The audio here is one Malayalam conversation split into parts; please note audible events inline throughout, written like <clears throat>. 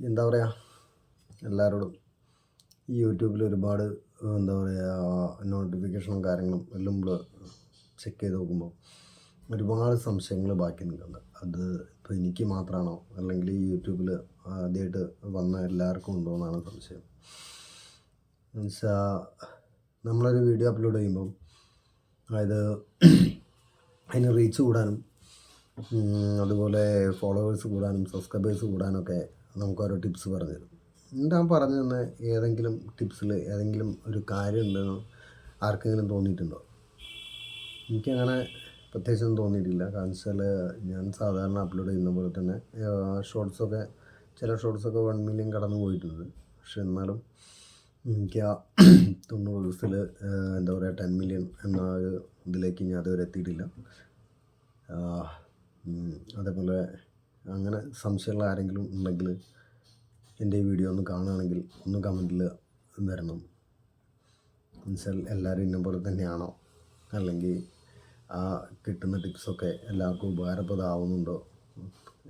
എന്താ പറയുക എല്ലാവരോടും ഈ യൂട്യൂബിൽ ഒരുപാട് എന്താ പറയുക നോട്ടിഫിക്കേഷനും കാര്യങ്ങളും എല്ലാം നമ്മൾ ചെക്ക് ചെയ്ത് നോക്കുമ്പോൾ ഒരുപാട് സംശയങ്ങൾ ബാക്കി നിൽക്കുന്നുണ്ട്. അത് ഇപ്പോൾ എനിക്ക് മാത്രമാണോ അല്ലെങ്കിൽ ഈ യൂട്യൂബിൽ ആദ്യമായിട്ട് വന്ന എല്ലാവർക്കും ഉണ്ടോ എന്നാണ് സംശയം. എന്നുവെച്ചാൽ നമ്മളൊരു വീഡിയോ അപ്ലോഡ് ചെയ്യുമ്പം അതായത് അതിന് റീച്ച് കൂടാനും അതുപോലെ ഫോളോവേഴ്സ് കൂടാനും സബ്സ്ക്രൈബേഴ്സ് കൂടാനൊക്കെ നമുക്ക് ഓരോ ടിപ്സ് പറഞ്ഞു തരും ഞാൻ പറഞ്ഞു തന്ന ഏതെങ്കിലും ടിപ്സിൽ ഏതെങ്കിലും ഒരു കാര്യം ഉണ്ടെന്ന് ആർക്കെങ്കിലും തോന്നിയിട്ടുണ്ടോ? എനിക്കങ്ങനെ പ്രത്യേകിച്ചൊന്നും തോന്നിയിട്ടില്ല. കാരണം വെച്ചാൽ ഞാൻ സാധാരണ അപ്ലോഡ് ചെയ്യുന്ന പോലെ തന്നെ ഷോർട്സൊക്കെ ചില ഷോർട്സൊക്കെ വൺ മില്യൺ കടന്നു പോയിട്ടുണ്ട്. പക്ഷെ എന്നാലും എനിക്ക് ആ <clears throat> തൊണ്ണൂറ് ദിവസത്തിൽ എന്താ പറയുക ടെൻ മില്യൺ എന്ന ഒരു ഇതിലേക്ക് ഞാൻ അതുവരെ എത്തിയിട്ടില്ല. അതേപോലെ അങ്ങനെ സംശയമുള്ള ആരെങ്കിലും ഉണ്ടെങ്കിൽ എന്റെ വീഡിയോ ഒന്ന് കാണുകയാണെങ്കിൽ ഒന്ന് കമന്റിൽ വരണം. എന്നുവെച്ചാൽ എല്ലാവരും ഇന്ന പോലെ തന്നെയാണോ? അല്ലെങ്കിൽ ആ കിട്ടുന്ന ടിപ്സൊക്കെ എല്ലാവർക്കും ഉപകാരപ്രദമാവുന്നുണ്ടോ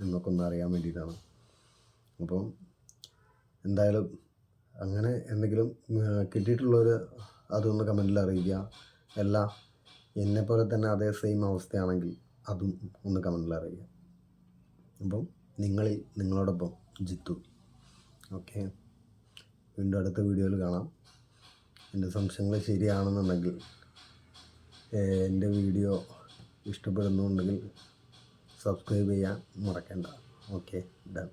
എന്നൊക്കെ ഒന്ന് അറിയാൻ വേണ്ടിയിട്ടാണ്. അപ്പം എന്തായാലും അങ്ങനെ എന്തെങ്കിലും കിട്ടിയിട്ടുള്ളവർ അതൊന്ന് കമന്റിൽ അറിയിക്കുക. അല്ല എന്നെപ്പോലെ തന്നെ അതേ സെയിം അവസ്ഥയാണെങ്കിൽ അതും ഒന്ന് കമന്റിൽ അറിയിക്കുക. അപ്പം നിങ്ങളിൽ നിങ്ങളോടൊപ്പം ജിത്തു. ഓക്കെ. വീണ്ടും അടുത്ത വീഡിയോയിൽ കാണാം. എന്റെ സംശയങ്ങൾ ശരിയാണെന്നുണ്ടെങ്കിൽ എന്റെ വീഡിയോ ഇഷ്ടപ്പെടുന്നുണ്ടെങ്കിൽ സബ്സ്ക്രൈബ് ചെയ്യാൻ മറക്കണ്ട. Okay done.